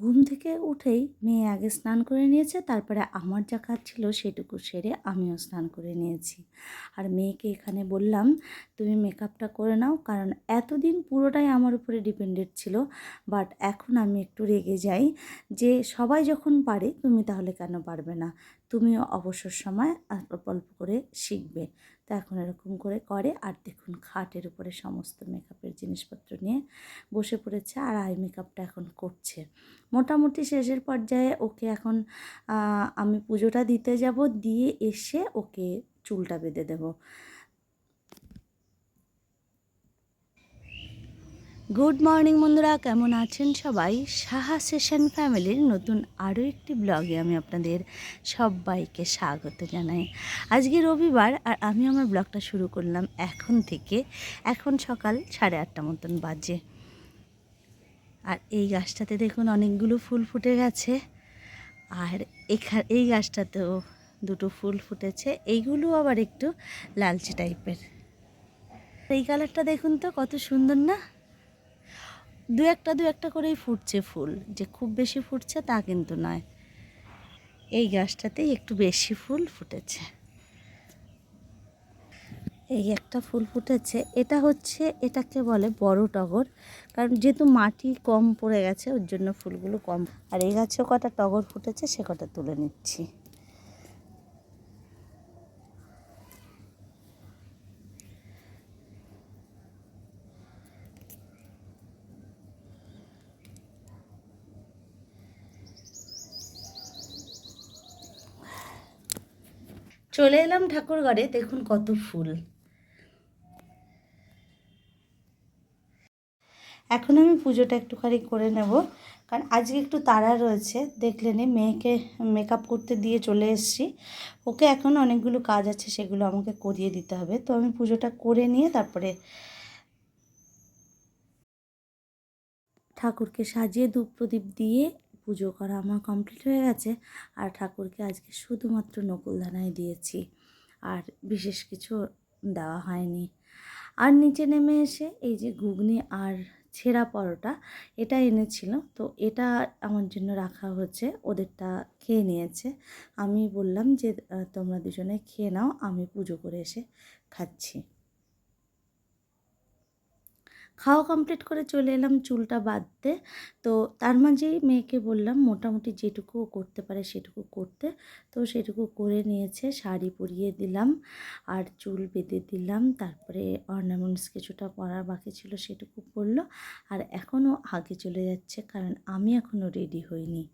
ঘুম থেকে উঠেই মেয়ে আগে স্নান করে নিয়েছে, তারপরে আমার যা কাজ ছিল সেটুকু সেরে আমিও স্নান করে নিয়েছি। আর মেয়েকে এখানে বললাম, তুমি মেকআপটা করে নাও, কারণ এতদিন পুরোটাই আমার উপরে ডিপেন্ডেড ছিল, বাট এখন আমি একটু রেগে যাই। যে সবাই যখন পারে, তুমি তাহলে কেন পারবে না? তুমিও অবসর সময় অল্প অল্প করে শিখবে। তো এখন এরকম করে করে। আর দেখুন খাটের উপরে সমস্ত মেকআপের জিনিসপত্র নিয়ে বসে পড়েছে আর আই মেকআপটা এখন করছে। মোটামুটি শেষের পর্যায়ে ওকে এখন আমি পুজোটা দিতে যাব। দিয়ে এসে ওকে চুলটা বেঁধে দেবো। গুড মর্নিং বন্ধুরা। কেমন আছেন সবাই? সাহা সেশন ফ্যামিলির নতুন আরও একটি ব্লগে আমি আপনাদের সবাইকে স্বাগত জানাই। আজকে রবিবার আর আমি আমার ব্লগটা শুরু করলাম এখন থেকে। এখন সকাল সাড়ে আটটা মতন বাজে। আর এই গাছটাতে দেখুন অনেকগুলো ফুল ফুটে গেছে। আর এখা, এই গাছটাতেও দুটো ফুল ফুটেছে। এইগুলো আবার একটু লালচে টাইপের এই কালারটা দেখুন তো, কত সুন্দর না? দু একটা দু একটা করেই ফুটছে ফুল। যে খুব বেশি ফুটছে তা কিন্তু নয়। এই গাছটাতেই একটু বেশি ফুল ফুটেছে। এই একটা ফুল ফুটেছে। এটা হচ্ছে, এটাকে বলে বড় টগর। কারণ যেহেতু মাটি কম পড়ে গেছে, ওর জন্য ফুলগুলো কম। আর এই গাছেও কটা টগর ফুটেছে, সে কটা তুলে নিচ্ছি। চলে এলাম ঠাকুর ঘরে, দেখুন কত ফুল। এখন আমি পুজোটা একটুখানি করে নেব, কারণ আজকে একটু তাড়া রয়েছে দেখলেনি মেয়েকে মেকআপ করতে দিয়ে চলে এসেছি। ওকে এখন অনেকগুলো কাজ আছে, সেগুলো আমাকে করিয়ে দিতে হবে। তো আমি পুজোটা করে নিয়ে তারপরে ঠাকুরকে সাজিয়ে ধূপ প্রদীপ দিয়ে পুজো করা আমার কমপ্লিট হয়ে গেছে। আর ঠাকুরকে আজকে শুধুমাত্র নকুলদানাই দিয়েছি। আর বিশেষ কিছু দেওয়া হয়নি। আর নিচে নেমে এসে এই যে ঘুগনি আর ছেঁড়া পরোটা, এটা এনেছিল। তো এটা আমার জন্য রাখা হচ্ছে। ওদেরটা খেয়ে নিয়েছে। আমি বললাম যে তোমরা দুজনে খেয়ে নাও, আমি পুজো করে এসে খাচ্ছি। খাওয়া কমপ্লিট করে চলে এলাম, চুলটা বাঁধতে। তো তার মাঝেই মেয়েকে বললাম, মোটামুটি যেটুকু করতে পারে সেটুকু করতে। তো সেটুকু করে নিয়েছে, শাড়ি পরিয়ে দিলাম, আর চুল বেঁধে দিলাম। তারপরে অর্নামেন্টস কিছুটা পরার বাকি ছিল সেটুকু পরলো, আর এখনও আগে চলে যাচ্ছে, কারণ আমি এখনও রেডি হইনি।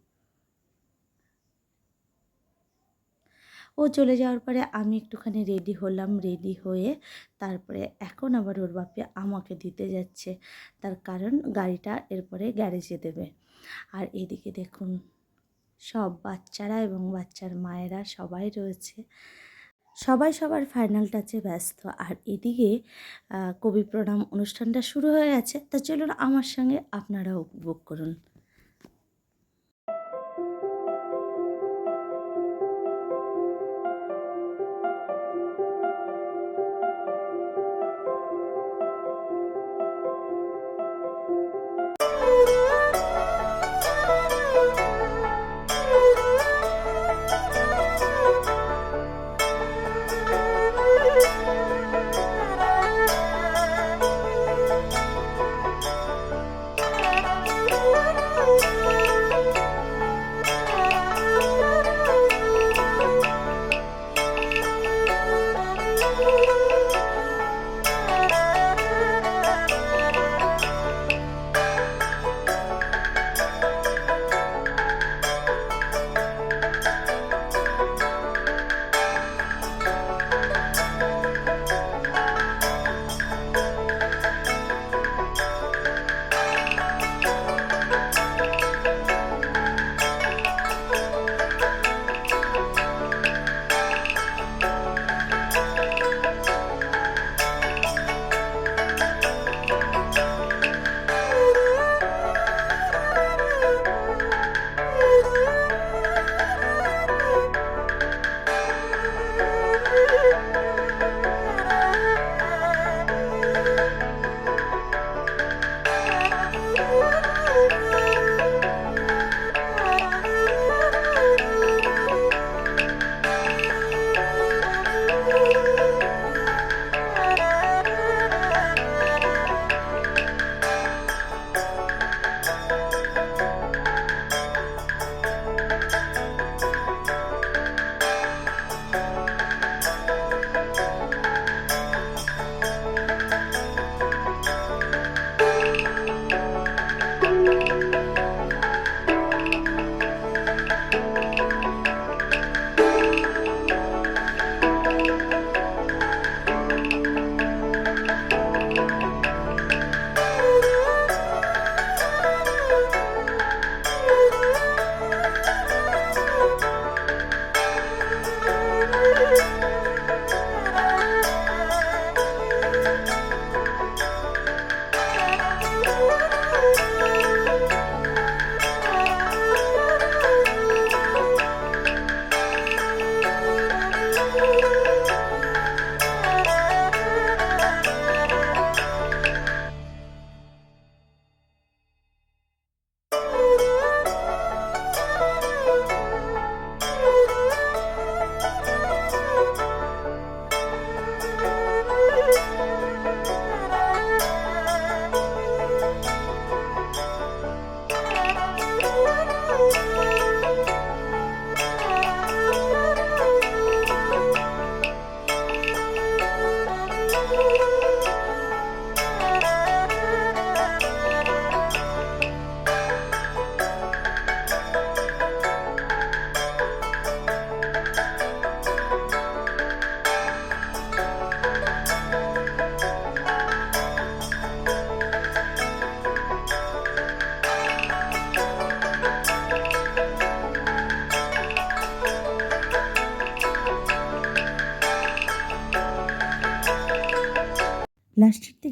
ও চলে যাওয়ার পরে আমি একটুখানি রেডি হলাম রেডি হয়ে তারপরে এখন আবার ওর বাপে আমাকে দিতে যাচ্ছে। তার কারণ গাড়িটা এরপরে গ্যারেজে দেবে। আর এদিকে দেখুন, সব বাচ্চারা এবং বাচ্চার মায়েরা সবাই রয়েছে। সবাই সবার ফাইনাল টাচে ব্যস্ত। আর এদিকে কবি প্রণাম অনুষ্ঠানটা শুরু হয়ে গেছে। তা চলুন আমার সঙ্গে আপনারাও উপভোগ করুন।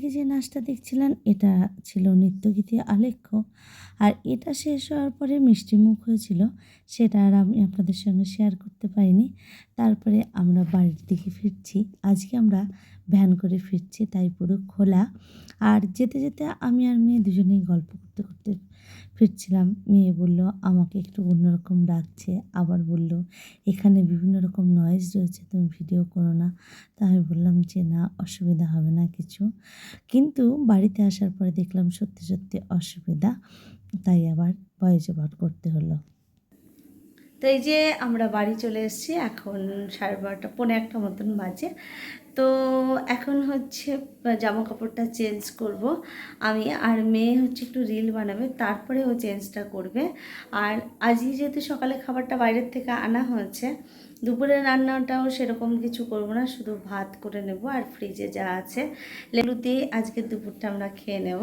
দিকে যে নাচটা দেখছিলেন, এটা ছিল নৃত্যগীতি আলেখ্য। আর এটা শেষ হওয়ার পরে মিষ্টি মুখ হয়েছিল, সেটা আর আমি আপনাদের সঙ্গে শেয়ার করতে পারিনি। তারপরে আমরা বাড়ির দিকে ফিরছি। আজকে আমরা ভ্যান করে ফিরছি, তাই পুরো খোলা। আর যেতে যেতে আমি আর মেয়ে দুজনেই গল্প করতে করতে ফিরছিলাম, মেয়ে বলল, আমাকে একটু অন্যরকম ডাকছে। আবার বলল, এখানে বিভিন্ন রকম নয়েজ রয়েছে, তুমি ভিডিও করো না। তা আমি বললাম যে, না, অসুবিধা হবে না কিছু। কিন্তু বাড়িতে আসার পরে দেখলাম সত্যি সত্যি অসুবিধা, তাই আবার ভয়েস ওভার করতে হলো। তো এই যে আমরা বাড়ি চলে এসেছি, এখন সাড়ে বারোটা, পৌনে একটা মতন বাজে। তো এখন হচ্ছে জামা কাপড়টা চেঞ্জ করব। আমি আর মেয়ে হচ্ছে একটু রিল বানাবে, তারপরে ও চেঞ্জটা করবে। আর আজকে যেহেতু সকালে খাবারটা বাইরের থেকে আনা হয়েছে দুপুরের রান্নাটাও সেরকম কিছু করব না, শুধু ভাত করে নেব আর ফ্রিজে যা আছে। লেবু দিয়ে আজকে দুপুরটা আমরা খেয়ে নেব।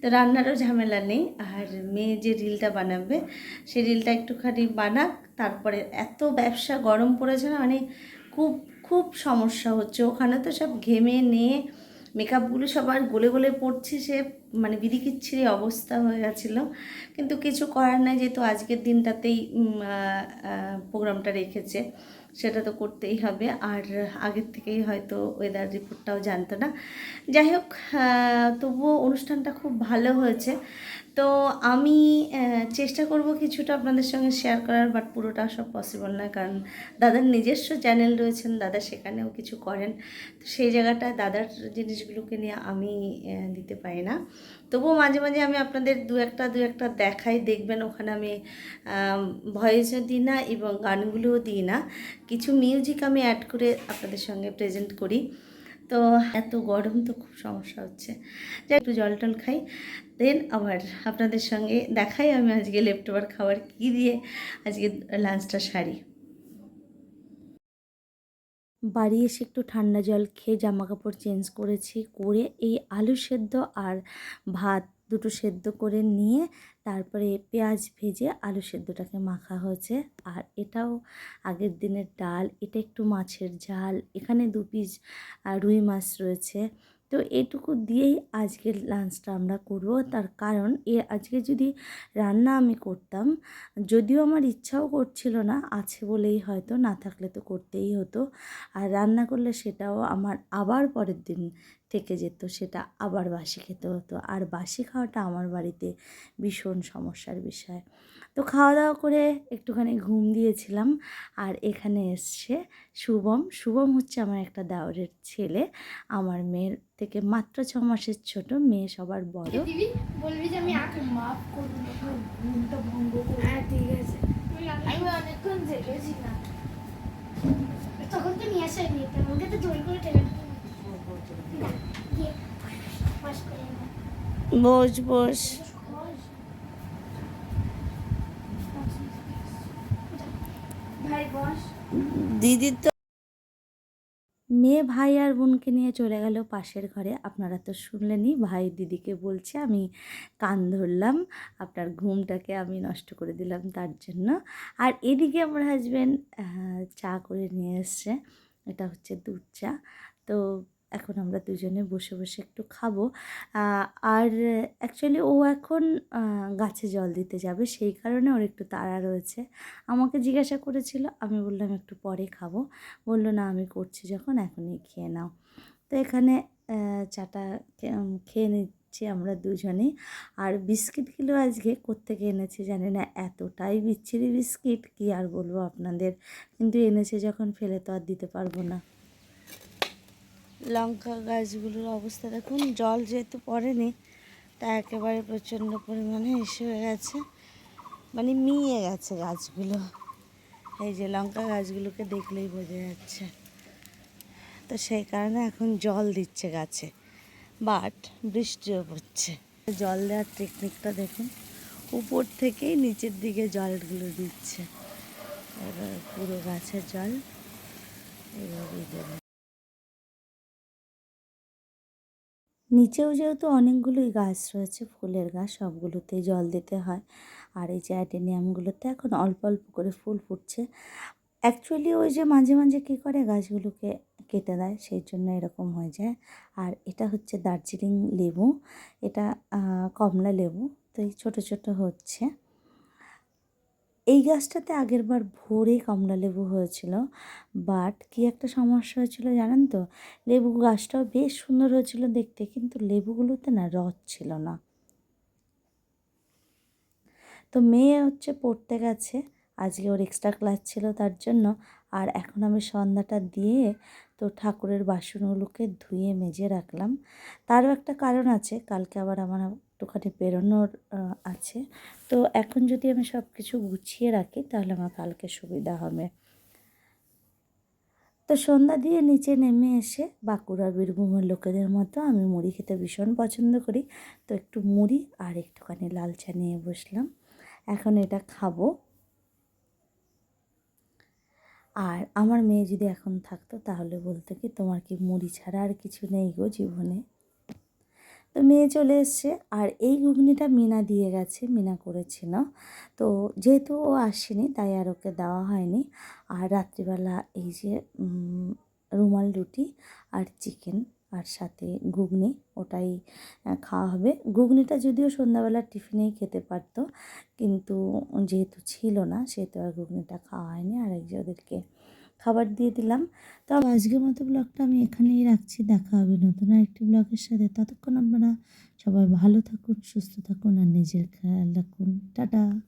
তো রান্নারও ঝামেলা নেই, আর মেয়ে যে রিলটা বানাবে সেই রিলটা একটুখানি বানাক, তারপরে এত ব্যবসা গরম পড়েছে না মানে খুব খুব সমস্যা হচ্ছে। ওখানে তো সব ঘেমে নিয়ে মেকআপগুলো সবার গলে গলে পড়ছে সে মানে বিদিকিচ্ছিরি অবস্থা হয়ে গেছিল। কিন্তু কিছু করার নাই, যেহেতু আজকের দিনটাতেই প্রোগ্রামটা রেখেছে, সেটা তো করতেই হবে। আর আগের থেকেই হয়তো ওয়েদার রিপোর্টটাও জানতো না। যাই হোক তবুও অনুষ্ঠানটা খুব ভালো হয়েছে। তো আমি চেষ্টা করব কিছুটা আপনাদের সঙ্গে শেয়ার করার বাট পুরোটা সব পসিবল নয় কারণ দাদার নিজস্ব চ্যানেল রয়েছেন, দাদা সেখানেও কিছু করেন। তো সেই জায়গাটায় দাদার জিনিসগুলোকে নিয়ে আমি দিতে পারি না। তবুও মাঝে মাঝে আমি আপনাদের দু একটা দু একটা দেখাই, দেখবেন ওখানে আমি ভয়েসও দিই না এবং গানগুলোও দিই না। কিছু মিউজিক আমি অ্যাড করে আপনাদের সঙ্গে প্রেজেন্ট করি। তো এত গরম তো খুব সমস্যা হচ্ছে। যাই একটু জল টল খাই দেন আবার আপনাদের সঙ্গে দেখাই আমি আজকে লেফট ওভার খাবার কী দিয়ে আজকে লাঞ্চটা সারি। বাড়ি এসে একটু ঠান্ডা জল খেয়ে জামা কাপড় চেঞ্জ করেছি, করে এই আলু সেদ্ধ আর ভাত দুটো সেদ্ধ করে নিয়ে তারপরে পেঁয়াজ ভেজে আলু সেদ্ধটাকে মাখা হয়েছে। আর এটাও আগের দিনের ডাল, এটা একটু মাছের ঝাল। এখানে দু পিস রুই মাছ রয়েছে। তো এটুকু দিয়েই আজকের লাঞ্চটা আমরা করব। তার কারণ এ আজকে যদি রান্না আমি করতাম, যদিও আমার ইচ্ছাও করছিল না, আছে বলেই হয়তো, না থাকলে তো করতেই হতো। আর রান্না করলে সেটাও আমার আবার পরের দিন থেকে যেত, সেটা আবার বাসি খেতে হতো। আর বাসি খাওয়াটা আমার বাড়িতে ভীষণ সমস্যার বিষয়। তো খাওয়া দাওয়া করে একটুখানি ঘুম দিয়েছিলাম, আর এখানে এসছে শুভম। শুভম হচ্ছে আমার একটা দাওরের ছেলে। আমার মেয়ের থেকে মাত্র ছ মাসের ছোট মেয়ে সবার বড়। বলবি যে আমি মাফ করব ঘুমটা ভঙ্গ করব হ্যাঁ ঠিক আছে। আমি অনেকক্ষণ জেগেছি না। তখন তো নিয়ে আসাই নিতে আমাকে তো জোর করে টেনে না গিয়ে পাস করে না। বস বস। ভাই বস। দিদি তো মেয়ে ভাই আর বোনকে নিয়ে চলে গেল পাশের ঘরে। আপনারা তো শুনলেনই, ভাই দিদিকে বলছে, আমি কান ধরলাম, আপনার ঘুমটাকে আমি নষ্ট করে দিলাম তার জন্য। আর এদিকে আমার হাজব্যান্ড চা করে নিয়ে এসছে, এটা হচ্ছে দুধ চা। তো এখন আমরা দুজনে বসে বসে একটু খাব। আর অ্যাকচুয়ালি ও এখন গাছে জল দিতে যাবে, সেই কারণে ওর একটু তাড়া রয়েছে। আমাকে জিজ্ঞাসা করেছিল, আমি বললাম, একটু পরে খাব। বলল, না, আমি করছি যখন, এখনই খেয়ে নাও। তো এখানে চাটা খেয়ে নিচ্ছি আমরা দুজনেই। আর বিস্কিটগুলো আজকে কোত্থেকে এনেছি জানি না, এতটাই বিচ্ছিরি বিস্কিট, কি আর বলব আপনাদের? কিন্তু এনেছে যখন, ফেলে তো আর দিতে পারব না। লঙ্কা গাছগুলোর অবস্থা দেখুন, জল যেহেতু পড়েনি, তা একেবারে প্রচণ্ড পরিমাণে এসে হয়ে গেছে মানে মিয়ে গেছে গাছগুলো। এই যে লঙ্কা গাছগুলোকে দেখলেই বোঝা যাচ্ছে। তো সেই কারণে এখন জল দিচ্ছে গাছে, বাট বৃষ্টিও পড়ছে। জল দেওয়ার টেকনিকটা দেখুন, উপর থেকেই নিচের দিকে জলগুলো দিচ্ছে। এবার পুরো গাছের জল এভাবেই দেবে। নিচেও যেহেতু অনেকগুলোই গাছ রয়েছে, ফুলের গাছ সবগুলোতে জল দিতে হয়। আর এই যে অ্যাটেনিয়ামগুলোতে এখন অল্প অল্প করে ফুল ফুটছে। অ্যাকচুয়ালি ওই যে মাঝে মাঝে কী করে গাছগুলোকে কেটে দেয়, সেই জন্য এরকম হয়ে যায়। আর এটা হচ্ছে দার্জিলিং লেবু, এটা কমলা লেবু, তো এই ছোটো ছোটো হচ্ছে। এই গাছটাতে আগের বার ভোরে কমলা লেবু হয়েছিল বাট কি একটা সমস্যা হয়েছিল জানেন তো? লেবু গাছটাও বেশ সুন্দর হয়েছিল দেখতে, কিন্তু লেবুগুলোতে না রস ছিল না। তো মেয়ে হচ্ছে পড়তে গেছে, আজকে ওর এক্সট্রা ক্লাস ছিল তার জন্য, আর এখন আমি সন্ধ্যাটা দিয়ে তো ঠাকুরের বাসনগুলোকে ধুয়ে মেজে রাখলাম। তারও একটা কারণ আছে, কালকে আবার আমার একটুখানি বেরোনোর আছে। তো এখন যদি আমি সব কিছু গুছিয়ে রাখি, তাহলে আমার কালকে সুবিধা হবে। তো সন্ধ্যা দিয়ে নিচে নেমে এসে বাঁকুড়া বীরভূমের লোকেদের মতো আমি মুড়ি খেতে ভীষণ পছন্দ করি। তো একটু মুড়ি আর একটুখানি লাল চা নিয়ে বসলাম। এখন এটা খাব। আর আমার মেয়ে যদি এখন থাকতো, তাহলে বলতো কি, তোমার কি মুড়ি ছাড়া আর কিছু নেই গো জীবনে? তো মেয়ে চলে এসছে। আর এই ঘুগনিটা মিনা দিয়ে গেছে, মিনা করেছিল। তো যেহেতু ও আসেনি, তাই আর ওকে দেওয়া হয়নি। আর রাত্রিবেলা এই যে রুমাল রুটি আর চিকেন আর সাথে ঘুগনি, ওটাই খাওয়া হবে। ঘুগনিটা যদিও সন্ধ্যাবেলা টিফিনেই খেতে পারতো, কিন্তু যেহেতু ছিল না, সেহেতু আর ঘুগনিটা খাওয়া হয়নি। আর এক যে ওদেরকে খাবার দিয়ে দিলাম। তো আজকের মতো ব্লগটা আমি এখানেই রাখছি। দেখা হবে নতুন আরেকটি ব্লগের সাথে। ততক্ষণ আপনারা সবাই ভালো থাকুন, সুস্থ থাকুন আর নিজের খেয়াল রাখুন। টাটা।